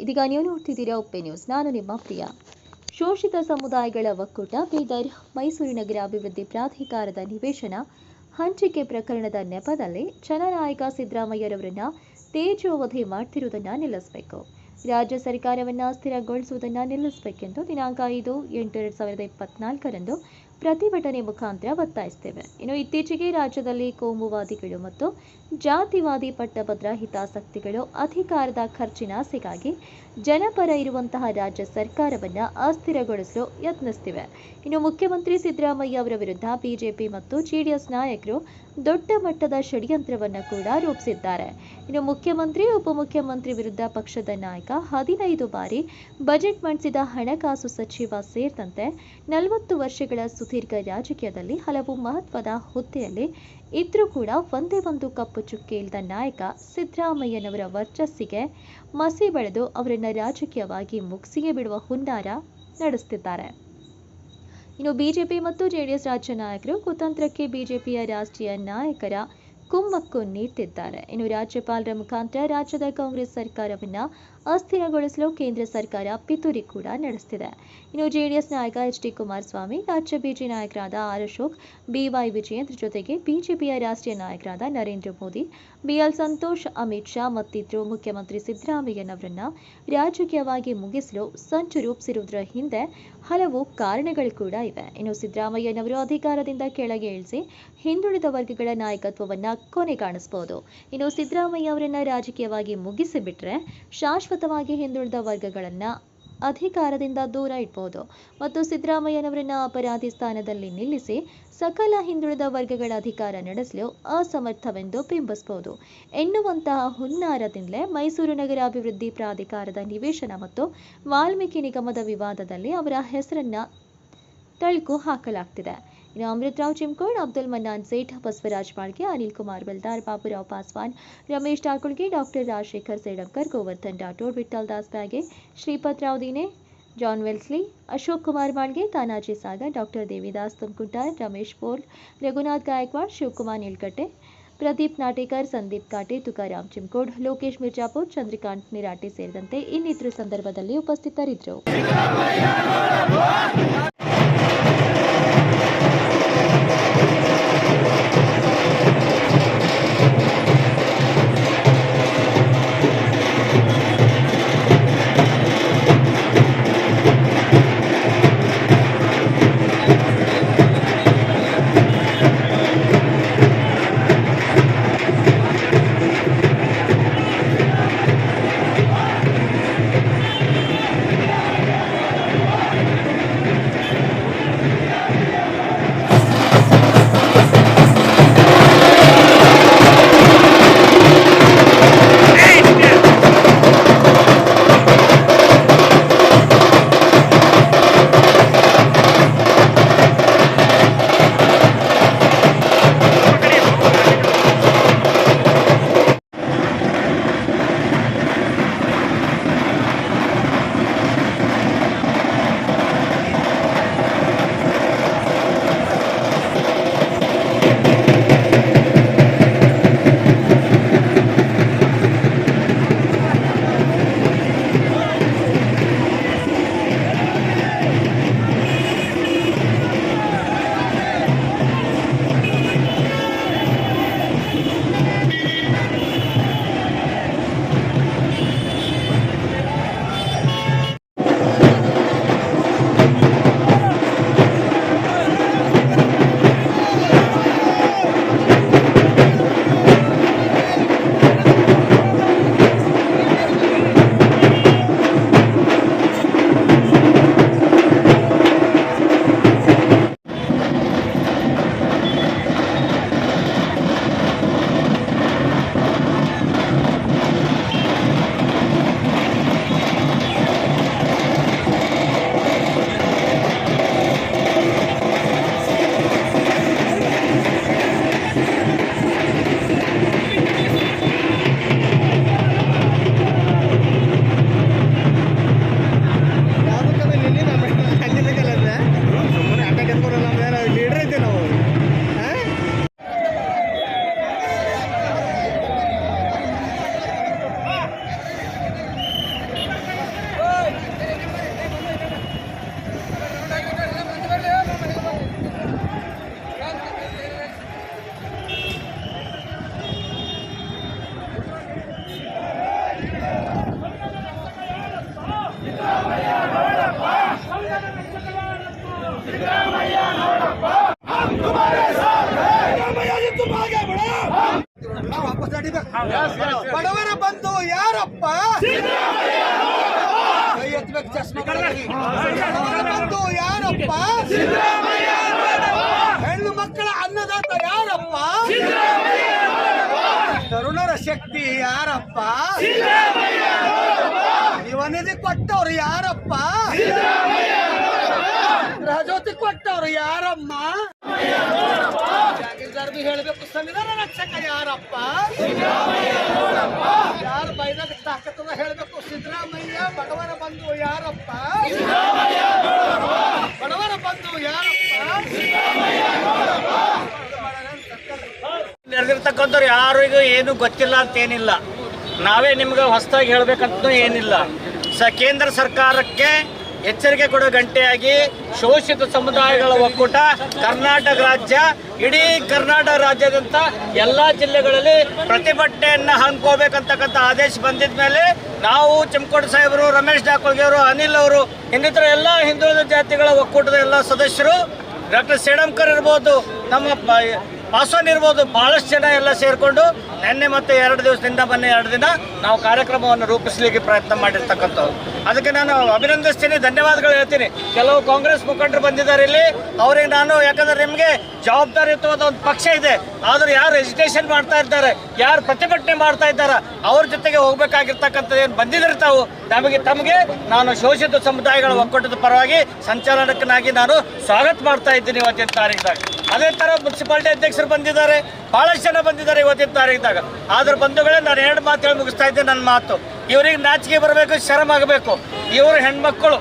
ಇದೀಗ ನೀವು ನೋಡ್ತಿದ್ದೀರಾ ಉಪ್ಪೆ ನ್ಯೂಸ್. ನಾನು ನಿಮ್ಮ ಪ್ರಿಯ. ಶೋಷಿತ ಸಮುದಾಯಗಳ ಒಕ್ಕೂಟ ಬೀದರ್, ಮೈಸೂರು ನಗರ ಅಭಿವೃದ್ಧಿ ಪ್ರಾಧಿಕಾರದ ನಿವೇಶನ, ಹಂಚಿಕೆ ಪ್ರಕರಣದ ನೆಪದಲ್ಲಿ ಜನನಾಯಕ ಸಿದ್ದರಾಮಯ್ಯರವರನ್ನ ತೇಜೋವಧಿ ಮಾಡ್ತಿರುವುದನ್ನು ನಿಲ್ಲಿಸಬೇಕು. ರಾಜ್ಯ ಸರ್ಕಾರವನ್ನು ಸ್ಥಿರಗೊಳಿಸುವುದನ್ನು ನಿಲ್ಲಿಸಬೇಕೆಂದು ದಿನಾಂಕ ಐದು, ಎಂಟು ಎರಡು ಸಾವಿರದ ಇಪ್ಪತ್ನಾಲ್ಕರಂದು ಪ್ರತಿಭಟನೆ ಮುಖಾಂತರ ಒತ್ತಾಯಿಸ್ತೇವೆ. ಇನ್ನು ಇತ್ತೀಚೆಗೆ ರಾಜ್ಯದಲ್ಲಿ ಕೋಮುವಾದಿಗಳು ಮತ್ತು ಜಾತಿವಾದಿ ಪಟ್ಟಭದ್ರ ಹಿತಾಸಕ್ತಿಗಳು ಅಧಿಕಾರದ ಖರ್ಚಿನ ಆಸೆಗಾಗಿ ಜನಪರ ಇರುವಂತಹ ರಾಜ್ಯ ಸರ್ಕಾರವನ್ನು ಅಸ್ಥಿರಗೊಳಿಸಲು ಯತ್ನಿಸ್ತಿವೆ. ಇನ್ನು ಮುಖ್ಯಮಂತ್ರಿ ಸಿದ್ದರಾಮಯ್ಯ ಅವರ ವಿರುದ್ಧ ಬಿಜೆಪಿ ಮತ್ತು ಜೆಡಿಎಸ್ ನಾಯಕರು ದೊಡ್ಡ ಮಟ್ಟದ ಷಡ್ಯಂತ್ರವನ್ನು ಕೂಡ ರೂಪಿಸಿದ್ದಾರೆ. ಇನ್ನು ಮುಖ್ಯಮಂತ್ರಿ, ಉಪಮುಖ್ಯಮಂತ್ರಿ ವಿರುದ್ಧ ಪಕ್ಷದ ನಾಯಕ ಹದಿನೈದು ಬಾರಿ ಬಜೆಟ್ ಮಂಡಿಸಿದ ಹಣಕಾಸು ಸಚಿವ ಸೇರಿದಂತೆ ನಲವತ್ತು ವರ್ಷಗಳ ಸುದೀರ್ಘ ರಾಜಕೀಯದಲ್ಲಿ ಹಲವು ಮಹತ್ವದ ಹುದ್ದೆಯಲ್ಲಿ ಇದ್ರೂ ಕೂಡ ಒಂದೇ ಒಂದು ಕಪ್ಪು ಚುಕ್ಕೆ ಇಲ್ಲದ ನಾಯಕ ಸಿದ್ದರಾಮಯ್ಯನವರ ವರ್ಚಸ್ಸಿಗೆ ಮಸಿ ಬೆಳೆದು ಅವರನ್ನು ರಾಜಕೀಯವಾಗಿ ಮುಗಿಸಿಯೇ ಬಿಡುವ ಹುನ್ನಾರ ನಡೆಸುತ್ತಿದ್ದಾರೆ ಇನ್ನು ಬಿಜೆಪಿ ಮತ್ತು ಜೆಡಿಎಸ್ ರಾಜ್ಯ ನಾಯಕರು ಕುತಂತ್ರಕ್ಕೆ ಬಿಜೆಪಿಯ ರಾಷ್ಟ್ರೀಯ ನಾಯಕರ ಕುಮ್ಮಕ್ಕು ನೀಡ್ತಿದ್ದಾರೆ. ಇನ್ನು ರಾಜ್ಯಪಾಲರ ಮುಖಾಂತರ ರಾಜ್ಯದ ಕಾಂಗ್ರೆಸ್ ಸರ್ಕಾರವನ್ನ ಅಸ್ಥಿರಗೊಳಿಸಲು ಕೇಂದ್ರ ಸರ್ಕಾರ ಪಿತೂರಿ ಕೂಡ ನಡೆಸುತ್ತಿದೆ ಇನ್ನು ಜೆಡಿಎಸ್ ನಾಯಕ ಎಚ್ ಡಿ ಕುಮಾರಸ್ವಾಮಿ, ರಾಜ್ಯ ಬಿಜೆಪಿ ನಾಯಕರಾದ ಆರ್ ಅಶೋಕ್ ಬಿವೈ ವಿಜಯೇಂದ್ರ ಜೊತೆಗೆ ಬಿಜೆಪಿಯ ರಾಷ್ಟ್ರೀಯ ನಾಯಕರಾದ ನರೇಂದ್ರ ಮೋದಿ ಬಿಎಲ್ ಸಂತೋಷ್, ಅಮಿತ್ ಶಾ ಮತ್ತಿತರರು ಮುಖ್ಯಮಂತ್ರಿ ಸಿದ್ದರಾಮಯ್ಯನವರನ್ನ ರಾಜಕೀಯವಾಗಿ ಮುಗಿಸಲು ಸಂಚು ರೂಪಿಸಿರುವುದರ ಹಿಂದೆ ಹಲವು ಕಾರಣಗಳು ಕೂಡ ಇವೆ. ಇನ್ನು ಸಿದ್ದರಾಮಯ್ಯನವರು ಅಧಿಕಾರದಿಂದ ಕೆಳಗೆ ಇಳಿಸಿ ಹಿಂದುಳಿದ ವರ್ಗಗಳ ನಾಯಕತ್ವವನ್ನ ಕೊನೆ ಕಾಣಿಸಬಹುದು ಇನ್ನು ಸಿದ್ದರಾಮಯ್ಯ ಅವರನ್ನ ರಾಜಕೀಯವಾಗಿ ಮುಗಿಸಿಬಿಟ್ರೆ ಶಾಶ್ವತವಾಗಿ ಹಿಂದುಳಿದ ವರ್ಗಗಳನ್ನ ಅಧಿಕಾರದಿಂದ ದೂರ ಇಡ್ಬೋದು. ಮತ್ತು ಸಿದ್ದರಾಮಯ್ಯನವರನ್ನ ಅಪರಾಧಿ ಸ್ಥಾನದಲ್ಲಿ ನಿಲ್ಲಿಸಿ ಸಕಲ ಹಿಂದುಳಿದ ವರ್ಗಗಳ ಅಧಿಕಾರ ನಡೆಸಲು ಅಸಮರ್ಥವೆಂದು ಬಿಂಬಿಸಬಹುದು ಎನ್ನುವಂತಹ ಹುನ್ನಾರದಿಂದಲೇ ಮೈಸೂರು ನಗರ ಅಭಿವೃದ್ಧಿ ಪ್ರಾಧಿಕಾರದ ನಿವೇಶನ ಮತ್ತು ವಾಲ್ಮೀಕಿ ನಿಗಮದ ವಿವಾದದಲ್ಲಿ ಅವರ ಹೆಸರನ್ನ ತಳ್ಕು ಹಾಕಲಾಗ್ತಿದೆ. ಇನ್ನು Amritrao Chimkod Abdul Mannan Seth Basavaraj Malge Anil Kumar Beldar Baburao Paswan Ramesh Thakulge doctor Rajashekhar Sedamkar Govardhan Rathod Vithal Das Byage Shripat Rao Dine John Wellesley Ashok Kumar Malge Tanaji Sagar doctor Devidas Tumkuntar Ramesh Pol Raghunath Gaikwad Shivakumar Nilkatte Pradeep Natekar Sandeep Kate Tukaram Chimkod Lokesh Mirzapur Chandrakant Nirate ಸೇರಿದಂತೆ ಇನ್ನಿತರ ಸಂದರ್ಭದಲ್ಲಿ ಉಪಸ್ಥಿತರಿದ್ದರು ಶಕ್ತಿ ಯಾರಪ್ಪ? ಇವನಿಧಿ ಕೊಟ್ಟವ್ರು ಯಾರಪ್ಪ? ರಾಜೋತಿ ಕೊಟ್ಟವ್ರು ಯಾರಮ್ಮ? ಜಾಗೀರ್ದಾರ್ ಹೇಳಬೇಕು ಹೇಳ್ಬೇಕು, ಸಂವಿಧಾನ ರಕ್ಷಕ ಯಾರಪ್ಪ? ಯಾರು ಬೈದಾಗ ತಾಕತ್ತದ ಹೇಳಬೇಕು, ಸಿದ್ದರಾಮಯ್ಯ, ಬಡವರ ಬಂಧು ಯಾರಪ್ಪ? ಬಡವರ ಬಂಧು ಯಾರಪ್ಪ? ನಡೆದಿರ್ತಕ್ಕಂಥವ್ರು ಯಾರಿಗೂ ಏನು ಗೊತ್ತಿಲ್ಲ ಅಂತ ಏನಿಲ್ಲ. ನಾವೇ ನಿಮ್ಗೆ ಹೊಸದಾಗಿ ಹೇಳ್ಬೇಕಂತ ಏನಿಲ್ಲ. ಸ ಕೇಂದ್ರ ಸರ್ಕಾರಕ್ಕೆ ಎಚ್ಚರಿಕೆ ಕೊಡೋ ಗಂಟೆಯಾಗಿ ಶೋಷಿತ ಸಮುದಾಯಗಳ ಒಕ್ಕೂಟ, ಕರ್ನಾಟಕ ರಾಜ್ಯ, ಇಡೀ ಕರ್ನಾಟಕ ರಾಜ್ಯದಂತ ಎಲ್ಲ ಜಿಲ್ಲೆಗಳಲ್ಲಿ ಪ್ರತಿಭಟನೆಯನ್ನ ಹಮ್ಮಿಕೋಬೇಕಂತಕ್ಕಂಥ ಆದೇಶ ಬಂದಿದ ಮೇಲೆ ನಾವು ಚಿಮ್ಕೋಡ್ ಸಾಹೇಬರು, ರಮೇಶ್ ಜಾಕೋಳ್ಗೆ ಅವರು, ಅನಿಲ್ ಅವರು, ಇನ್ನಿತರ ಎಲ್ಲ ಹಿಂದುಳಿದ ಜಾತಿಗಳ ಒಕ್ಕೂಟದ ಎಲ್ಲ ಸದಸ್ಯರು, ಡಾಕ್ಟರ್ ಸೇಡಂಕರ್ ಇರ್ಬೋದು, ನಮ್ಮ ಪಾಸ್ವಾನ್ ಇರ್ಬೋದು, ಬಹಳಷ್ಟು ಜನ ಎಲ್ಲ ಸೇರಿಕೊಂಡು ನಿನ್ನೆ ಮತ್ತೆ ಎರಡು ದಿವಸದಿಂದ ಬನ್ನಿ ಎರಡು ದಿನ ನಾವು ಕಾರ್ಯಕ್ರಮವನ್ನು ರೂಪಿಸಲಿಕ್ಕೆ ಪ್ರಯತ್ನ ಮಾಡಿರ್ತಕ್ಕಂಥವ್ರು. ಅದಕ್ಕೆ ನಾನು ಅಭಿನಂದಿಸ್ತೀನಿ, ಧನ್ಯವಾದಗಳು ಹೇಳ್ತೀನಿ. ಕೆಲವು ಕಾಂಗ್ರೆಸ್ ಮುಖಂಡರು ಬಂದಿದ್ದಾರೆ ಇಲ್ಲಿ. ಅವರಿಗೆ ನಾನು, ಯಾಕಂದ್ರೆ ನಿಮಗೆ ಜವಾಬ್ದಾರಿಯುತವಾದ ಒಂದು ಪಕ್ಷ ಇದೆ. ಆದರೆ ಯಾರು ಎಜುಕೇಶನ್ ಮಾಡ್ತಾ ಇದ್ದಾರೆ, ಯಾರು ಪ್ರತಿಭಟನೆ ಮಾಡ್ತಾ ಇದ್ದಾರೆ, ಅವ್ರ ಜೊತೆಗೆ ಹೋಗ್ಬೇಕಾಗಿರ್ತಕ್ಕಂಥದ್ದು ಏನು ಬಂದಿದ್ದಿರ್ತಾವೆ ತಾವು, ನಮಗೆ ತಮಗೆ ನಾನು ಶೋಷಿತ ಸಮುದಾಯಗಳ ಒಕ್ಕೂಟದ ಪರವಾಗಿ ಸಂಚಾಲಕನಾಗಿ ನಾನು ಸ್ವಾಗತ ಮಾಡ್ತಾ ಇದ್ದೀನಿ ಇವತ್ತಿನ ತಾರೀಕಿದಾಗ ಅದೇ ತರ ಮುನ್ಸಿಪಾಲಿಟಿ ಅಧ್ಯಕ್ಷರು ಬಂದಿದ್ದಾರೆ ಭಾಳಷ್ಟು ಜನ ಬಂದಿದ್ದಾರೆ ಇವತ್ತಿನ ತಾರೀಕಿದಾಗ ಆದ್ರ ಬಂಧುಗಳೇ, ನಾನು ಎರಡು ಮಾತು ಹೇಳಿ ಮುಗಿಸ್ತಾ ಇದ್ದೆ, ನನ್ನ ಮಾತು. ಇವ್ರಿಗೆ ನಾಚಿಕೆ ಬರಬೇಕು ಶರಮ್ ಆಗಬೇಕು ಇವರು ಹೆಣ್ಮಕ್ಕಳು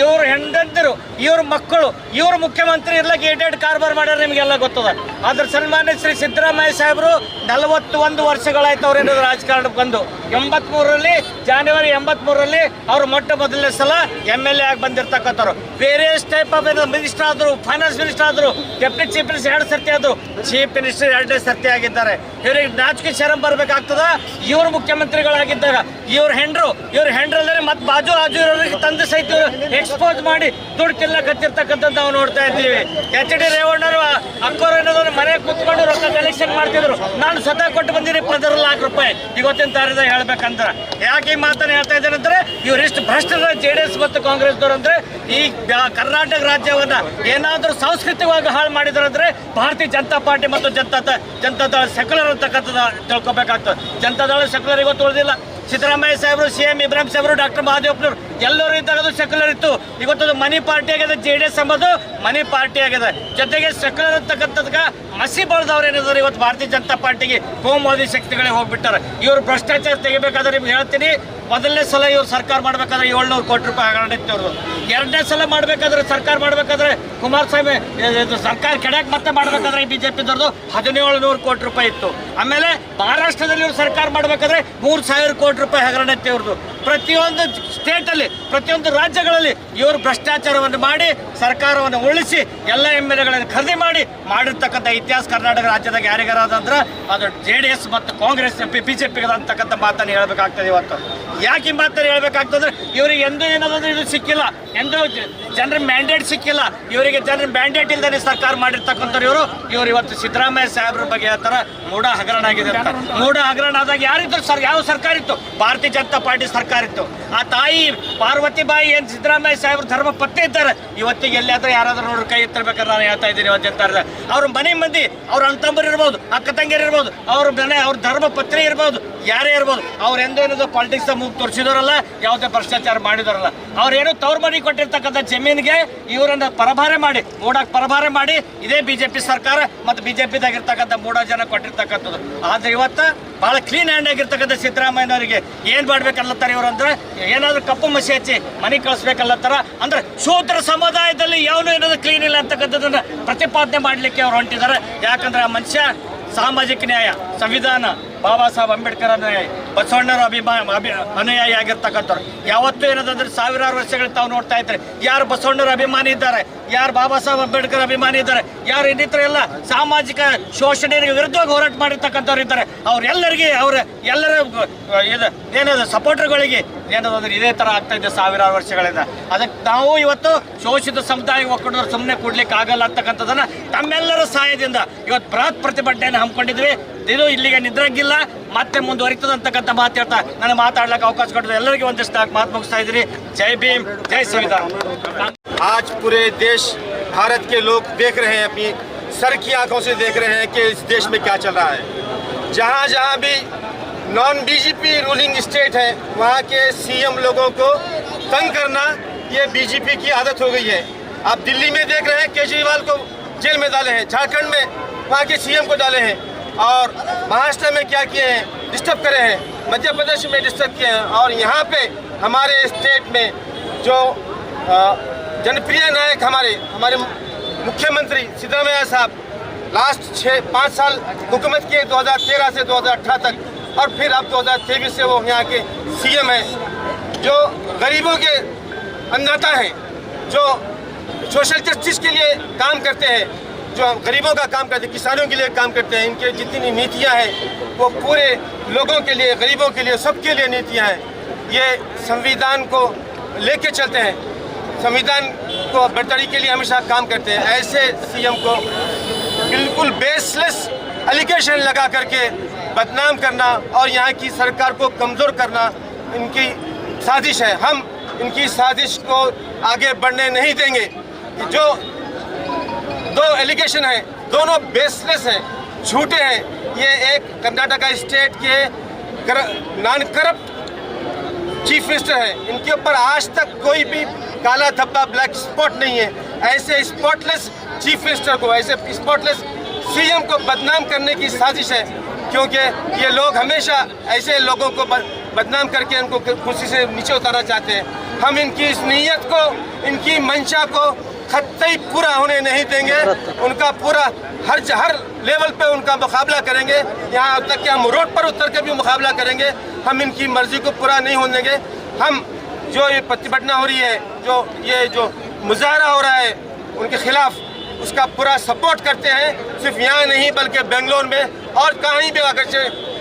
ಇವ್ರ ಹೆಂಡಂದಿರು ಇವ್ರ ಮಕ್ಕಳು, ಇವ್ರ ಮುಖ್ಯಮಂತ್ರಿ ಎಲ್ಲ ಗೇಟೆಡ್ ಕಾರ್ಬಾರ್ ಮಾಡ್ಯಾರ ನಿಮಗೆಲ್ಲ ಗೊತ್ತದ. ಅದ್ರ ಸನ್ಮಾನ್ಯ ಶ್ರೀ ಸಿದ್ದರಾಮಯ್ಯ ಸಾಹೇಬರು ನಲವತ್ತು ಒಂದು ವರ್ಷಗಳಾಯ್ತು ಅವ್ರೇನು ರಾಜಕಾರಣಕ್ಕೆ ಬಂದು. ಎಂಬತ್ಮೂರರಲ್ಲಿ, ಜಾನ್ವರಿ ಎಂಬತ್ಮೂರರಲ್ಲಿ ಅವ್ರು ಮೊಟ್ಟ ಮೊದಲನೇ ಸಲ ಎಂ ಎಲ್ ಎ ಆಗಿ ಬಂದಿರ್ತಕ್ಕಂಥವ್ರು. ವೇರಿಯಸ್ ಟೈಪ್ ಆಫ್ ಮಿನಿಸ್ಟರ್ ಆದರು ಫೈನಾನ್ಸ್ ಮಿನಿಸ್ಟರ್ ಆದರು ಡೆಪ್ಯೂಟಿ ಚೀಫ್ ಮಿನಿಸ್ಟರ್ ಎರಡು ಸರ್ತಿ ಆದರು. ಚೀಫ್ ಮಿನಿಸ್ಟರ್ ಎರಡನೇ ಸರ್ತಿ ಆಗಿದ್ದಾರೆ. ಇವ್ರಿಗೆ ನಾಚಿಕೆ ಶರಂ ಬರ್ಬೇಕಾಗ್ತದ. ಇವ್ರು ಮುಖ್ಯಮಂತ್ರಿಗಳಾಗಿದ್ದಾರೆ ಇವ್ರ ಹೆಂಡ್ರು, ಇವ್ರ ಹೆಂಡ್ರಲ್ಲೇ ಮತ್ತೆ ಬಾಜು, ಆಜು ಇರೋರಿಗೆ ತಂದೆ ಸಹಿತ ಎಕ್ಸ್ಪೋಸ್ ಮಾಡಿ ದುಡ್ಡು ತಿನ್ನಕತ್ತಿರ್ತಕ್ಕಂಥದ್ದು ನಾವು ನೋಡ್ತಾ ಇದ್ದೀವಿ. ಎಚ್ ಡಿ ರೇವಣ್ಣರು ಅಕ್ಕೋರು ಏನಂದ್ರೆ ಮನೆ ಕುತ್ಕೊಂಡು ರೊಕ್ಕ ಕಲೆಕ್ಷನ್ ಮಾಡ್ತಿದ್ರು. ನಾನು ಸದಾ ಕೊಟ್ಟು ಬಂದಿರಿ ಪಂದ್ರ ಲಾಖ ರೂಪಾಯಿ. ಇವತ್ತಿನ ತಾರೀದಾಗ ಹೇಳ್ಬೇಕಂದ್ರೆ. ಯಾಕೆ ಈ ಮಾತನ್ನು ಹೇಳ್ತಾ ಇದ್ದಾರೆ ಅಂದ್ರೆ ಇವರಿಷ್ಟು ಭ್ರಷ್ಟರ ಜೆ ಡಿ ಎಸ್ ಮತ್ತು ಕಾಂಗ್ರೆಸ್ದವ್ರು ಅಂದ್ರೆ, ಈ ಕರ್ನಾಟಕ ರಾಜ್ಯವನ್ನ ಏನಾದರೂ ಸಾಂಸ್ಕೃತಿಕವಾಗಿ ಹಾಳು ಮಾಡಿದ್ರು ಅಂದ್ರೆ, ಭಾರತೀಯ ಜನತಾ ಪಾರ್ಟಿ ಮತ್ತು ಜನತಾ ದ- ಜನತಾ ದಳ ಸೆಕ್ಯುಲರ್ ಅಂತಕ್ಕಂಥದ್ದು ತಿಳ್ಕೊಬೇಕಾಗ್ತದೆ. ಜನತಾ ದಳ ಸೆಕ್ಯುಲರ್ ಇವತ್ತು ಉಳಿದಿಲ್ಲ. ಸಿದ್ದರಾಮಯ್ಯ ಸಾಹೇಬರು ಸಿ ಎಂ ಇಬ್ರಾಹಿಂ ಸಾಹೇಬರು, ಡಾಕ್ಟರ್ ಮಹಾದೇವಪ್ಪನವರು ಎಲ್ಲರೂ ಇದ್ದಾಗ ಅದು ಸೆಕ್ಯುಲರ್ ಇತ್ತು. ಇವತ್ತು ಮನಿ ಪಾರ್ಟಿ ಆಗಿದೆ, ಜೆ ಡಿ ಎಸ್ ಎಂಬುದು ಮನಿ ಪಾರ್ಟಿ ಆಗಿದೆ. ಜೊತೆಗೆ ಸೆಕ್ಯುಲರ್ ಅಂತಕ್ಕಂಥದ್ಗೆ ಮಸಿ ಬಳದವ್ರು ಏನಿದ್ದಾರೆ, ಇವತ್ತು ಭಾರತೀಯ ಜನತಾ ಪಾರ್ಟಿಗೆ ಕೋಮುವಾದಿ ಶಕ್ತಿಗಳೇ ಹೋಗ್ಬಿಟ್ಟಾರೆ. ಇವರು ಭ್ರಷ್ಟಾಚಾರ ತೆಗಿಬೇಕಾದ್ರೆ ನಿಮ್ಗೆ ಹೇಳ್ತೀನಿ ಮೊದಲನೇ ಸಲ ಇವ್ರು ಸರ್ಕಾರ ಮಾಡ್ಬೇಕಾದ್ರೆ ಏಳ್ನೂರು ಕೋಟಿ ರೂಪಾಯಿ ಹಗರಣ ಇತ್ತು ಅವ್ರದ್ದು ಎರಡನೇ ಸಲ ಮಾಡ್ಬೇಕಾದ್ರೆ ಸರ್ಕಾರ ಮಾಡ್ಬೇಕಾದ್ರೆ ಕುಮಾರಸ್ವಾಮಿ ಸರ್ಕಾರ ಕೆಡಕ್ ಮತ್ತೆ ಮಾಡ್ಬೇಕಾದ್ರೆ ಬಿ ಜೆ ಪಿದವ್ರದ್ದು ಹದಿನೇಳು ನೂರು ಕೋಟಿ ರೂಪಾಯಿ ಇತ್ತು. ಆಮೇಲೆ ಮಹಾರಾಷ್ಟ್ರದಲ್ಲಿ ಇವ್ರು ಸರ್ಕಾರ ಮಾಡ್ಬೇಕಾದ್ರೆ ಮೂರು ಸಾವಿರ ಕೋಟಿ ರೂಪಾಯಿ ಹಗರಣ ಇತ್ತು ಇವ್ರದ್ದು ಪ್ರತಿಯೊಂದು ಸ್ಟೇಟಲ್ಲಿ, ಪ್ರತಿಯೊಂದು ರಾಜ್ಯಗಳಲ್ಲಿ ಇವರು ಭ್ರಷ್ಟಾಚಾರವನ್ನು ಮಾಡಿ, ಸರ್ಕಾರವನ್ನು ಉಳಿಸಿ, ಎಲ್ಲ ಎಂ ಎಲ್ ಎಗಳನ್ನು ಖರೀದಿ ಮಾಡಿ, ಮಾಡಿರ್ತಕ್ಕಂಥ ಇತಿಹಾಸ ಕರ್ನಾಟಕ ರಾಜ್ಯದಾಗ ಯಾರಿಗಾರಾದಂದ್ರೆ ಅದು ಜೆ ಡಿ ಎಸ್ ಮತ್ತು ಕಾಂಗ್ರೆಸ್ ಬಿ ಜೆ ಪಿಗೆ ಅಂತಕ್ಕಂಥ ಮಾತನ್ನು ಹೇಳಬೇಕಾಗ್ತದೆ ಇವತ್ತು. ಯಾಕೆ ಮಾತನ್ನು ಇವ್ರಿಗೆ ಇವರಿಗೆ ಎಂದೂ ಏನಾದ್ರು ಇದು ಸಿಕ್ಕಿಲ್ಲ. ಎಂದೂ ಜನರ ಮ್ಯಾಂಡೇಟ್ ಸಿಕ್ಕಿಲ್ಲ. ಇವರಿಗೆ ಜನರ ಮ್ಯಾಂಡೇಟ್ ಇಲ್ಲದೆ ಸರ್ಕಾರ ಮಾಡಿರ್ತಕ್ಕಂಥವ್ರು ಇವರು. ಇವರು ಇವತ್ತು ಸಿದ್ದರಾಮಯ್ಯ ಸಾಹೇಬ್ರ ಬಗ್ಗೆ ಹೇಳ್ತಾರ, ಮೂಢ ಹಗರಣ ಆಗಿದೆ ಅಂತ. ಮೂಢ ಹಗರಣ ಆದಾಗ ಯಾರಿದ್ರು ಸರ್, ಯಾವ ಸರ್ಕಾರ ಇತ್ತು? ಭಾರತೀಯ ಜನತಾ ಪಾರ್ಟಿ ಸರ್ಕಾರ ಇತ್ತು. ಆ ತಾಯಿ ಪಾರ್ವತಿ ಬಾಯಿ ಏನು ಸಿದ್ದರಾಮಯ್ಯ ಸಾಹೇಬ್ರು ಧರ್ಮ ಪತ್ತೆ ಇದ್ದಾರೆ? ಇವತ್ತಿಗೆ ಎಲ್ಲಿಯಾದ್ರೂ ಯಾರಾದ್ರೂ ನೋಡ್ರಿ ಕೈ ಎತ್ತಿರ್ಬೇಕಾದ್ರೆ ನಾನು ಹೇಳ್ತಾ ಇದ್ದೀನಿ ಇವತ್ತು ಇರ್ತಾರೆ ಅವ್ರ ಮನೆ ಮಂದಿ, ಅವ್ರ ಅಂತಂಬರ್ ಇರ್ಬೋದು, ಅಕ್ಕ ತಂಗಿಯರು ಇರ್ಬೋದು, ಅವ್ರ ಮನೆ, ಅವ್ರ ಧರ್ಮ ಪತ್ನಿ ಇರ್ಬೋದು, ಯಾರೇ ಇರ್ಬೋದು ಅವ್ರೆಂದೇನದು ಪಾಲಿಟಿಕ್ಸ್ ಮೂಗ್ ತೋರಿಸಿದವರಲ್ಲ ಯಾವುದೇ ಭ್ರಷ್ಟಾಚಾರ ಮಾಡಿದವರಲ್ಲ ಅವ್ರೇನು ತವ್ರ ಮನೆ ಕೊಟ್ಟಿರ್ತಕ್ಕಂಥ ಜಮೀನಿಗೆ ಇವರನ್ನ ಪರಭಾರೆ ಮಾಡಿ, ಮೂಡಾಕ್ ಪರಭಾರೆ ಮಾಡಿ ಇದೇ ಬಿಜೆಪಿ ಸರ್ಕಾರ ಮತ್ತು ಬಿಜೆಪಿದಾಗಿರ್ತಕ್ಕಂಥ ಮೂಡ ಜನ ಕೊಟ್ಟಿರ್ತಕ್ಕಂಥದ್ದು. ಆದ್ರೆ ಇವತ್ತ ಬಹಳ ಕ್ಲೀನ್ ಹ್ಯಾಂಡ್ ಆಗಿರ್ತಕ್ಕಂಥ ಸಿದ್ದರಾಮಯ್ಯನವರಿಗೆ ಏನ್ ಮಾಡ್ಬೇಕಲ್ಲತ್ತಾರ ಇವರು ಅಂದ್ರೆ, ಏನಾದ್ರೂ ಕಪ್ಪು ಮಸಿ ಹಚ್ಚಿ ಮನೆ ಕಳಿಸ್ಬೇಕಲ್ಲತ್ತಾರ ಅಂದ್ರೆ ಸೂತ್ರ ಸಮುದಾಯದಲ್ಲಿ ಯಾವನು ಏನಾದ್ರು ಕ್ಲೀನ್ ಇಲ್ಲ ಅಂತಕ್ಕಂಥದ್ದನ್ನ ಪ್ರತಿಪಾದನೆ ಮಾಡಲಿಕ್ಕೆ ಅವ್ರು ಹೊಂಟಿದ್ದಾರೆ. ಯಾಕಂದ್ರೆ ಆ ಮನುಷ್ಯ ಸಾಮಾಜಿಕ ನ್ಯಾಯ, ಸಂವಿಧಾನ ಬಾಬಾ ಸಾಹೇಬ್ ಅಂಬೇಡ್ಕರ್ ಅನುಯಾಯಿ ಬಸವಣ್ಣರ ಅಭಿಮಾನ ಅಭಿ ಅನುಯಾಯಿ ಆಗಿರ್ತಕ್ಕಂಥವ್ರು. ಯಾವತ್ತೂ ಏನದಂದ್ರೆ ಸಾವಿರಾರು ವರ್ಷಗಳು ತಾವು ನೋಡ್ತಾ ಇದ್ರೆ ಯಾರು ಬಸವಣ್ಣರ ಅಭಿಮಾನಿ ಇದ್ದಾರೆ? ಯಾರು ಬಾಬಾ ಸಾಹೇಬ್ ಅಂಬೇಡ್ಕರ್ ಅಭಿಮಾನಿ ಇದ್ದಾರೆ? ಯಾರು ಇನ್ನಿತರ ಎಲ್ಲ ಸಾಮಾಜಿಕ ಶೋಷಣೆಗೆ ವಿರುದ್ಧವಾಗಿ ಹೋರಾಟ ಮಾಡಿರ್ತಕ್ಕಂಥವ್ರು ಇದ್ದಾರೆ. ಅವರೆಲ್ಲರಿಗೆ ಅವ್ರ ಎಲ್ಲರ ಇದು ಏನದು ಸಪೋರ್ಟರ್ಗಳಿಗೆ ಏನದಂದ್ರೆ ಇದೇ ತರ ಆಗ್ತಾ ಇದೆ ಸಾವಿರಾರು ವರ್ಷಗಳಿಂದ. ಅದಕ್ಕೆ ನಾವು ಇವತ್ತು ಶೋಷಿತ ಸಮುದಾಯ ಒಕ್ಕೂಟದವ್ರು ಸುಮ್ಮನೆ ಕೊಡ್ಲಿಕ್ಕೆ ಆಗಲ್ಲ ಅಂತಕ್ಕಂಥದ್ದನ್ನು ತಮ್ಮೆಲ್ಲರ ಸಹಾಯದಿಂದ ಇವತ್ತು ಬೃಹತ್ ಪ್ರತಿಭಟನೆಯನ್ನು ಹಮ್ಮಿಕೊಂಡಿದ್ವಿ. ಇದು ಇಲ್ಲಿಗೆ ನಿದ್ರಂಗಿಲ್ಲ ಮತ್ತೆ ಮುಂದುವರಿತದೆ ಅಂತಕ್ಕಂಥ ಮಾತು ಹೇಳ್ತಾ ನಾನು ಮಾತಾಡ್ಲಿಕ್ಕೆ ಅವಕಾಶ ಕೊಟ್ಟಿದ್ದು ಎಲ್ಲರಿಗೂ ಒಂದಿಷ್ಟು ಮಾತು ಮುಗಿಸ್ತಾ ಇದ್ದೀರಿ ಜೈ ಭೀಮ್ ಜೈ ಸಂವಿಧಾನ आज पूरे देश भारत के लोग देख रहे हैं अपनी सर की आंखों से देख रहे हैं कि इस देश में क्या चल रहा है जहाँ जहाँ भी नॉन बीजेपी रूलिंग स्टेट है वहाँ के सीएम लोगों को तंग करना ये बीजेपी की आदत हो गई है आप दिल्ली में देख रहे हैं केजरीवाल को जेल में डाले हैं झारखंड में वहाँ के सीएम को डाले हैं और महाराष्ट्र में क्या किए हैं? डिस्टर्ब करे हैं। मध्य प्रदेश में डिस्टर्ब किए हैं। और यहाँ पे हमारे स्टेट में जो जनप्रिय नायक हमारे हमारे मुख्यमंत्री सिद्धरामैया साहब लास्ट छः पाँच साल हुकूमत किए 2013 से 2018 तक और फिर अब 2023 से वो यहाँ के सीएम हैं, जो गरीबों के अन्नदाता हैं, जो सोशल जस्टिस के लिए काम करते हैं। जो हम गरीबों का काम करते हैं किसानों के लिए काम करते हैं, इनके जितनी नीतियाँ हैं, वो पूरे लोगों के लिए, गरीबों के लिए, सबके लिए नीतियाँ हैं। ये संविधान को लेके चलते हैं। संविधान को बढ़तरी के लिए हमेशा काम करते हैं। ऐसे सीएम को बिल्कुल बेसलेस एलिगेशन लगा करके बदनाम करना और यहाँ की सरकार को कमज़ोर करना इनकी साजिश है। हम इनकी साजिश को आगे बढ़ने नहीं देंगे। जो दो एलिगेशन है दोनों बेसलेस हैं झूठे हैं। ये एक कर्नाटका स्टेट के कर, नॉन करप्ट चीफ मिनिस्टर हैं। इनके ऊपर आज तक कोई भी काला धब्बा ब्लैक स्पॉट नहीं है। ऐसे स्पॉटलेस चीफ मिनिस्टर को ऐसे स्पॉटलेस सीएम को बदनाम करने की साजिश है क्योंकि ये लोग हमेशा ऐसे लोगों को बदनाम करके उनको कुर्सी से नीचे उतारना चाहते हैं। हम इनकी इस नीयत को इनकी मंशा को खत्ते पूरा होने नहीं देंगे। उनका पूरा हर हर लेवल पे उनका मुकाबला करेंगे। यहाँ तक कि हम रोड पर उतर के भी मुकाबला करेंगे। हम इनकी मर्ज़ी को पूरा नहीं होने देंगे। हम जो ये प्रतिभटना हो रही है, जो ये, जो मुजाहरा हो रहा है, उनके खिलाफ उसका पूरा सपोर्ट करते हैं। सिर्फ़ यहाँ नहीं, बल्कि बेंगलोर में और कहीं भी अगर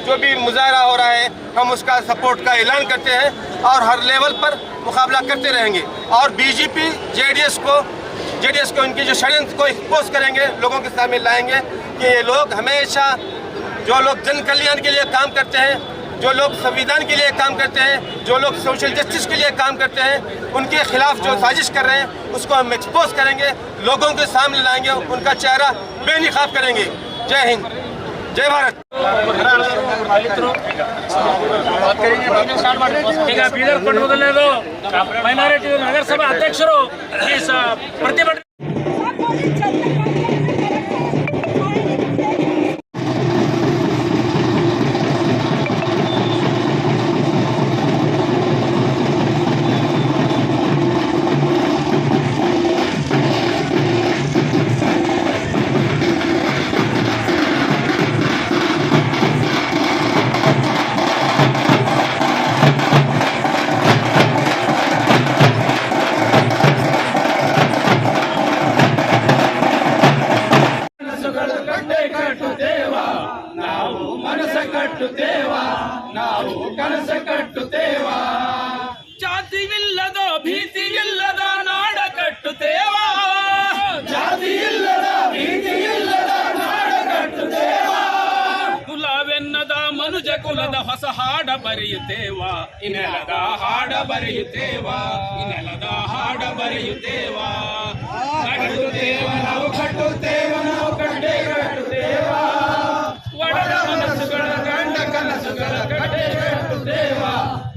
जो भी मुजाहरा हो रहा है, हम उसका सपोर्ट का ऐलान करते हैं और हर लेवल पर मुकाबला करते रहेंगे। और बीजेपी, जेडीएस को जेडीएस को, इनकी जो षडयंत्र को एक्सपोज करेंगे, लोगों के सामने लाएँगे कि ये लोग हमेशा जो लोग जन कल्याण के लिए काम करते हैं, जो लोग संविधान के लिए काम करते हैं, जो लोग सोशल जस्टिस के लिए काम करते हैं, उनके खिलाफ जो साजिश कर रहे हैं, उसको हम एक्सपोज करेंगे, लोगों के सामने लाएँगे, उनका चेहरा बेनकाब करेंगे। जय हिंद। ಜೈ ಭಾರತ್. ಈಗ ಬೀದರ್ ಕೊಟ್ಟು ಮೈನಾರಿಟಿ ನಗರಸಭಾ ಅಧ್ಯಕ್ಷರು ಪ್ರತಿಭಟನೆ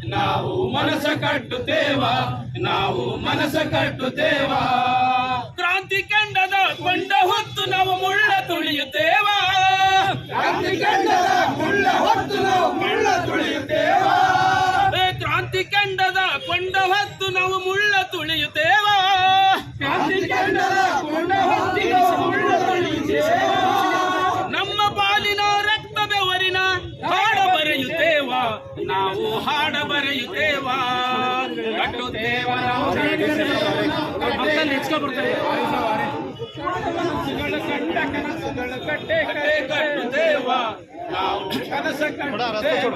ನಾವು ಮನಸ್ಸ ಕಟ್ಟುತ್ತೇವ? ನಾವು ಮನಸ್ಸ ಕಟ್ಟುತ್ತೇವ? ಕ್ರಾಂತಿ ಕಂಡದ ಕೊಂಡ ಹೊತ್ತು ನಾವು ಮುಳ್ಳ ತುಳಿಯುತ್ತೇವ? ಕ್ರಾಂತಿ ಕಂಡದ ಮುಳ್ಳ ಹೊತ್ತು ನಾವು ಮುಳ್ಳ ತುಳಿಯುತ್ತೇವ? ಕ್ರಾಂತಿ ಕಂಡದ ಕೊಂಡ ಹೊತ್ತು ನಾವು ಮುಳ್ಳ ತುಳಿಯುತ್ತೇವ? ಕ್ರಾಂತಿ ಕಂಡದ ಕೊಂಡ ಹೊತ್ತು ನಾವು ಮುಳ್ಳ ತುಳಿಯುತ್ತೇವ? ಬರೆಯುತ್ತೇವ ಕಟ್ಟುತ್ತೇವ ನಾವು ಕನಸುಗಳು ಕಂಡ ಕನಸುಗಳು ಕಟ್ಟೆ ಕಟ್ಟೆ ಕಟ್ಟುತ್ತೇವ ನಾವು ಕನಸ ಕಟ್ಟುತ್ತೇವ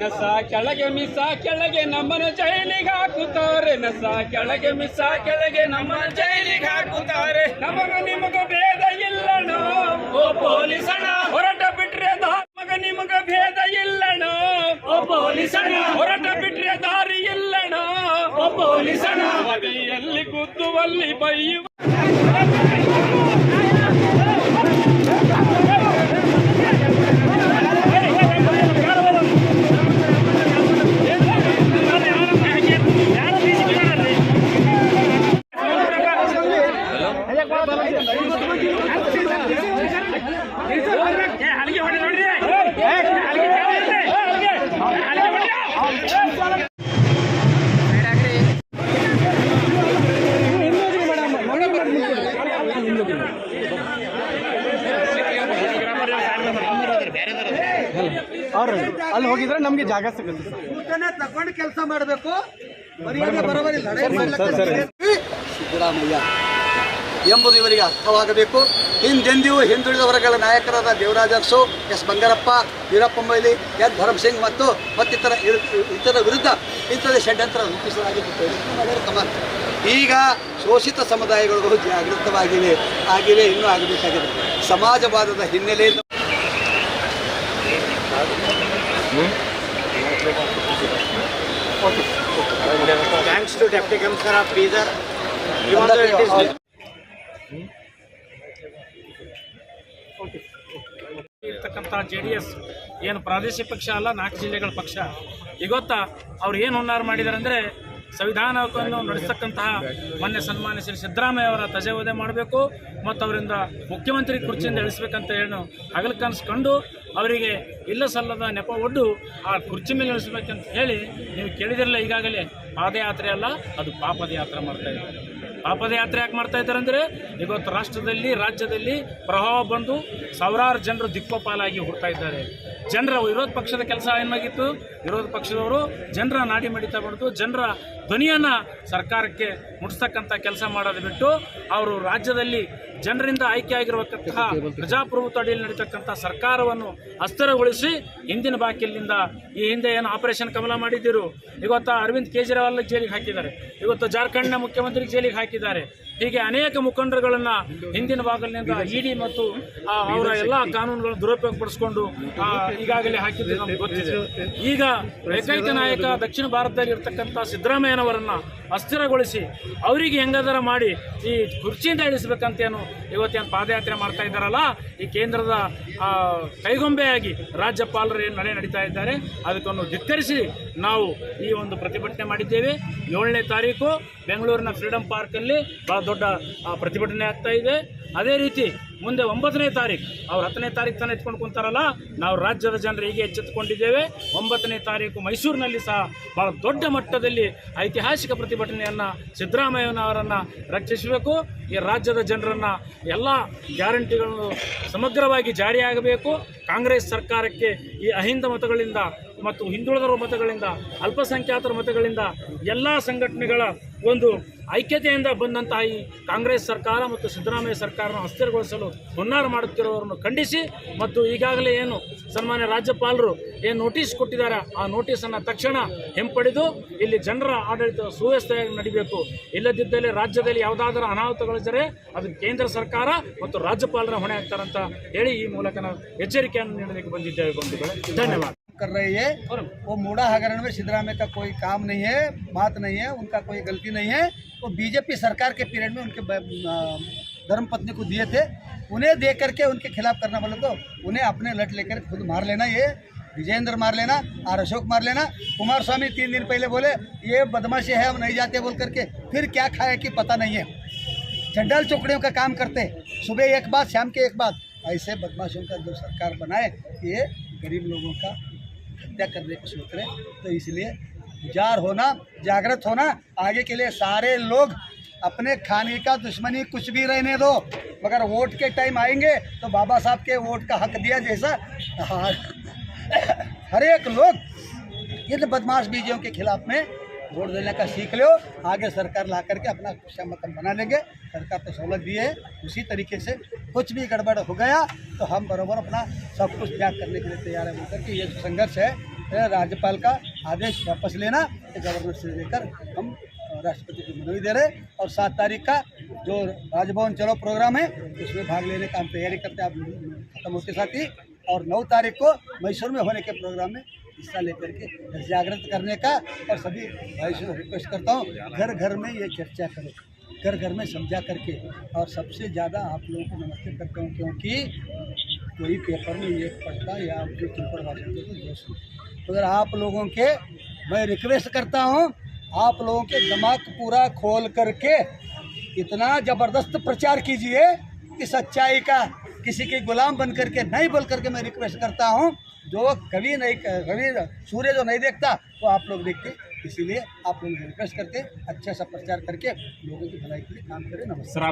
ನಸ ಕೆಳಗೆ ಮಿಸ ಕೆಳಗೆ ನಮ್ಮನ ಜೈಲಿಗೆ ಹಾಕುತ್ತಾರೆ. ನಸ ಕೆಳಗೆ ಮಿಸ ಕೆಳಗೆ ನಮ್ಮನ ಜೈಲಿಗೆ ಹಾಕುತ್ತಾರೆ. ನಮಗ ನಿಮಗ ಭೇದ ಇಲ್ಲಣ ಓ ಪೊಲೀಸಣ ಹೊರಟ ಬಿಟ್ರೆ ಮಗ ನಿಮಗ ಭೇದ ಇಲ್ಲಣ ಓ ಪೊಲೀಸಣ ಹೊರಟ ಬಿಟ್ರೆ ದಾರಿ ಇಲ್ಲಣ ಓ ಪೊಲೀಸಣ ಎಲ್ಲಿ ಗುದ್ದುವಲ್ಲಿ ಬೈಯುವ ಜಾಗ ಸಿಗುತ್ತೆ ತಗೊಂಡು ಕೆಲಸ ಮಾಡಬೇಕು. ಸಿದ್ದರಾಮಯ್ಯ ಎಂಬುದು ಇವರಿಗೆ ಅರ್ಥವಾಗಬೇಕು. ಹಿಂದೆಂದಿಯೂ ಹಿಂದುಳಿದ ವರ್ಗಗಳ ನಾಯಕರಾದ ದೇವರಾಜ ಅರಸು ಎಸ್. ಬಂಗಾರಪ್ಪ ವೀರಪ್ಪ ಮೊಯ್ಲಿ ಎನ್. ಧರ್ಮಸಿಂಗ್ ಮತ್ತು ಮತ್ತಿತರ ಇರು- ಇತರ ವಿರುದ್ಧ ಇಂಥದೇ ಷಡ್ಯಂತ್ರ ರೂಪಿಸಲಾಗಿತ್ತು ಈಗ ಶೋಷಿತ ಸಮುದಾಯಗಳು ಜಾಗೃತವಾಗಿವೆ ಆಗಿವೆ ಇನ್ನೂ ಆಗಬೇಕಾಗಿದೆ. ಸಮಾಜವಾದದ ಹಿನ್ನೆಲೆಯಿಂದ thanks to deputy commissioner of Bidar. Even though it is ಇರ್ತಕ್ಕಂಥ ಜೆ ಡಿ ಎಸ್ ಏನು ಪ್ರಾದೇಶಿಕ ಪಕ್ಷ ಅಲ್ಲ ನಾಲ್ಕು ಜಿಲ್ಲೆಗಳ ಪಕ್ಷ. ಇವತ್ತ ಅವ್ರು ಏನು ಹುನ್ನಾರ ಮಾಡಿದ್ದಾರೆ ಅಂದರೆ ಸಂವಿಧಾನವನ್ನು ನಡೆಸ್ತಕ್ಕಂತಹ ಮೊನ್ನೆ ಸನ್ಮಾನ್ಯ ಶ್ರೀ ಸಿದ್ದರಾಮಯ್ಯ ಅವರ ತಜೆವದೆ ಮಾಡಬೇಕು ಮತ್ತು ಅವರಿಂದ ಮುಖ್ಯಮಂತ್ರಿ ಕುರ್ಚಿಯಿಂದ ಇಳಿಸ್ಬೇಕಂತ ಏನು ಹಗಲು ಕನಸು ಕಂಡು ಅವರಿಗೆ ಇಲ್ಲ ಸಲ್ಲದ ನೆಪ ಒಡ್ಡು ಆ ಕುರ್ಚಿ ಮೇಲೆ ಇಳಿಸ್ಬೇಕಂತ ಹೇಳಿ ನೀವು ಕೇಳಿದಿರಲ್ಲ ಈಗಾಗಲೇ. ಪಾದಯಾತ್ರೆ ಅಲ್ಲ, ಅದು ಪಾಪದ ಯಾತ್ರೆ ಮಾಡ್ತಾ ಇದ್ದಾರೆ. ಪಾಪದ ಯಾತ್ರೆ ಯಾಕೆ ಮಾಡ್ತಾ ಇದ್ದಾರೆ ಅಂದರೆ, ಇವತ್ತು ರಾಷ್ಟ್ರದಲ್ಲಿ, ರಾಜ್ಯದಲ್ಲಿ ಪ್ರಭಾವ ಬಂದು ಸಾವಿರಾರು ಜನರು ದಿಕ್ಕೋಪಾಲಾಗಿ ಹುಡ್ತಾ ಇದ್ದಾರೆ. ಜನರ ವಿರೋಧ ಪಕ್ಷದ ಕೆಲಸ ಏನಾಗಿತ್ತು? ವಿರೋಧ ಪಕ್ಷದವರು ಜನರ ನಾಡಿ ಮಿಡಿತ ಬಡ್ದು ಜನರ ಧ್ವನಿಯನ್ನು ಸರ್ಕಾರಕ್ಕೆ ಮುಟ್ಟಿಸ್ತಕ್ಕಂಥ ಕೆಲಸ ಮಾಡೋದು ಬಿಟ್ಟು ಅವರು ರಾಜ್ಯದಲ್ಲಿ ಜನರಿಂದ ಆಯ್ಕೆ ಆಗಿರುವಂತಹ ಪ್ರಜಾಪ್ರಭುತ್ವ ಅಡಿಯಲ್ಲಿ ನಡೀತಕ್ಕಂಥ ಸರ್ಕಾರವನ್ನು ಅಸ್ಥಿರಗೊಳಿಸಿ ಹಿಂದಿನ ಬಾಕಿಲಿಂದ ಈ ಹಿಂದೆ ಏನು ಆಪರೇಷನ್ ಕಮಲ ಮಾಡಿದ್ದರು. ಇವತ್ತು ಅರವಿಂದ್ ಕೇಜ್ರಿವಾಲ್ ಜೈಲಿಗೆ ಹಾಕಿದ್ದಾರೆ. ಇವತ್ತು ಜಾರ್ಖಂಡ್ನ ಮುಖ್ಯಮಂತ್ರಿ ಜೈಲಿಗೆ ಹಾಕಿದ್ದಾರೆ. ಹೀಗೆ ಅನೇಕ ಮುಖಂಡರುಗಳನ್ನು ಹಿಂದಿನ ಭಾಗಲಿನಿಂದ ಇಡಿ ಮತ್ತು ಅವರ ಎಲ್ಲ ಕಾನೂನುಗಳನ್ನು ದುರುಪಯೋಗ ಪಡಿಸಿಕೊಂಡು ಈಗಾಗಲೇ ಹಾಕಿದ್ದು ನಮ್ಗೆ ಗೊತ್ತಿದೆ. ಈಗ ಏಕೈಕ ನಾಯಕ ದಕ್ಷಿಣ ಭಾರತದಲ್ಲಿ ಇರ್ತಕ್ಕಂಥ ಸಿದ್ದರಾಮಯ್ಯನವರನ್ನ ಅಸ್ಥಿರಗೊಳಿಸಿ ಅವರಿಗೆ ಹೆಂಗಾದರ ಮಾಡಿ ಈ ಕುರ್ಚಿಯಿಂದ ಇಳಿಸ್ಬೇಕಂತೇನು ಇವತ್ತೇನು ಪಾದಯಾತ್ರೆ ಮಾಡ್ತಾ ಇದ್ದಾರಲ್ಲ, ಈ ಕೇಂದ್ರದ ಕೈಗೊಂಬೆಯಾಗಿ ರಾಜ್ಯಪಾಲರು ಏನು ನಡೆ ನಡೀತಾ ಇದ್ದಾರೆ ಅದಕ್ಕನ್ನು ಧಿಕ್ಕರಿಸಿ ನಾವು ಈ ಒಂದು ಪ್ರತಿಭಟನೆ ಮಾಡಿದ್ದೇವೆ. ಏಳನೇ ತಾರೀಕು ಬೆಂಗಳೂರಿನ ಫ್ರೀಡಂ ಪಾರ್ಕಲ್ಲಿ ಭಾಳ ದೊಡ್ಡ ಪ್ರತಿಭಟನೆ ಆಗ್ತಾ ಇದೆ. ಅದೇ ರೀತಿ ಮುಂದೆ ಒಂಬತ್ತನೇ ತಾರೀಕು ಅವ್ರು ಹತ್ತನೇ ತಾರೀಕು ತಾನೇ ಎತ್ಕೊಂಡು ಕುಂತಾರಲ್ಲ, ನಾವು ರಾಜ್ಯದ ಜನರು ಹೀಗೆ ಎಚ್ಚೆತ್ತುಕೊಂಡಿದ್ದೇವೆ. ಒಂಬತ್ತನೇ ತಾರೀಕು ಮೈಸೂರಿನಲ್ಲಿ ಸಹ ಭಾಳ ದೊಡ್ಡ ಮಟ್ಟದಲ್ಲಿ ಐತಿಹಾಸಿಕ ಪ್ರತಿಭಟನೆಯನ್ನು ಸಿದ್ದರಾಮಯ್ಯನವರನ್ನು ರಕ್ಷಿಸಬೇಕು. ಈ ರಾಜ್ಯದ ಜನರನ್ನು ಎಲ್ಲ ಗ್ಯಾರಂಟಿಗಳನ್ನು ಸಮಗ್ರವಾಗಿ ಜಾರಿಯಾಗಬೇಕು ಕಾಂಗ್ರೆಸ್ ಸರ್ಕಾರಕ್ಕೆ ಈ ಅಹಿಂದ ಮತಗಳಿಂದ ಮತ್ತು ಹಿಂದುಳಿದರ ಮತಗಳಿಂದ, ಅಲ್ಪಸಂಖ್ಯಾತರ ಮತಗಳಿಂದ ಎಲ್ಲ ಸಂಘಟನೆಗಳ ಒಂದು ಐಕ್ಯತೆಯಿಂದ ಬಂದಂತಹ ಈ ಕಾಂಗ್ರೆಸ್ ಸರ್ಕಾರ ಮತ್ತು ಸಿದ್ದರಾಮಯ್ಯ ಸರ್ಕಾರನ ಅಸ್ಥಿರಗೊಳಿಸಲು ಹುನ್ನಾರ ಮಾಡುತ್ತಿರುವವರನ್ನು ಖಂಡಿಸಿ ಮತ್ತು ಈಗಾಗಲೇ ಏನು ಸನ್ಮಾನ್ಯ ರಾಜ್ಯಪಾಲರು ಏನು ನೋಟಿಸ್ ಕೊಟ್ಟಿದ್ದಾರೆ, ಆ ನೋಟಿಸನ್ನು ತಕ್ಷಣ ಹಿಂಪಡೆದು ಇಲ್ಲಿ ಜನರ ಆಡಳಿತ ಸುವ್ಯವಸ್ಥೆಯಾಗಿ ನಡಿಬೇಕು. ಇಲ್ಲದಿದ್ದಲ್ಲಿ ರಾಜ್ಯದಲ್ಲಿ ಯಾವುದಾದರೂ ಅನಾಹುತಗಳಿದ್ದರೆ ಅದು ಕೇಂದ್ರ ಸರ್ಕಾರ ಮತ್ತು ರಾಜ್ಯಪಾಲರ ಹೊಣೆ ಆಗ್ತಾರಂತ ಹೇಳಿ ಈ ಮೂಲಕ ನಾವು ಎಚ್ಚರಿಕೆಯನ್ನು ನೀಡಲಿಕ್ಕೆ ಬಂದಿದ್ದೇವೆ ಬಂಧುಗಳೇ. ಧನ್ಯವಾದ. कर रही है वो मूड़ा हगरण में सिद्धरामैया का कोई काम नहीं है बात नहीं है उनका कोई गलती नहीं है। वो बीजेपी सरकार के पीरियड में उनके ब- अ, धर्म पत्नी को दिए थे। उन्हें दे करके उनके खिलाफ करना बोले तो उन्हें अपने लट लेकर खुद मार लेना ये। विजेंद्र मार लेना आर अशोक मार लेना। कुमार स्वामी तीन दिन पहले बोले ये बदमाशी है हम नहीं जाते बोल करके। फिर क्या खाया कि पता नहीं है। चंडाल चौकड़ियों का काम करते। सुबह एक बात शाम के एक बात। ऐसे बदमाशों का जो सरकार बनाए ये गरीब लोगों का हत्या करने को सोच रहे तो इसलिए जार होना, जागृत होना, आगे के लिए सारे लोग अपने खाने का दुश्मनी कुछ भी रहने दो, मगर वोट के टाइम आएँगे तो बाबा साहब के वोट का हक दिया जैसा। हर एक लोग इन बदमाश बीजियों के खिलाफ में वोट देने का सीख लो। आगे सरकार ला करके अपना क्षमतन बना लेंगे। सरकार तो सहूलत दी है। उसी तरीके से कुछ भी गड़बड़ हो गया तो हम बराबर अपना सब कुछ त्याग करने के लिए तैयार है। बोलकर के ये जो संघर्ष है राज्यपाल का आदेश वापस लेना गवर्नर से लेकर हम राष्ट्रपति को मनवी दे रहे और सात तारीख का जो राजभवन चलो प्रोग्राम है, उसमें भाग लेने का हम तैयारी करते हैं आप खत्म होते साथ ही और नौ तारीख को मैसूर में होने के प्रोग्राम में हिस्सा लेकर के जागृत करने का और सभी भाई से रिक्वेस्ट करता हूँ, घर घर में ये चर्चा करो, घर घर में समझा करके। और सबसे ज़्यादा आप लोगों को नमस्ते करता हूँ, क्योंकि कोई पेपर में ये पढ़ता या आपके पेपर भाषण के तो दोस्त अगर आप लोगों के, मैं रिक्वेस्ट करता हूँ, आप लोगों के दिमाग पूरा खोल करके इतना ज़बरदस्त प्रचार कीजिए कि सच्चाई का किसी के गुलाम बन करके नहीं बोल करके मैं रिक्वेस्ट करता हूँ जो कभी नहीं कभी सूर्य जो नहीं देखता वो आप लोग देखते, इसीलिए आप लोग रिक्वेस्ट करते अच्छा सा प्रचार करके लोगों की भलाई के लिए काम करें, नमस्कार।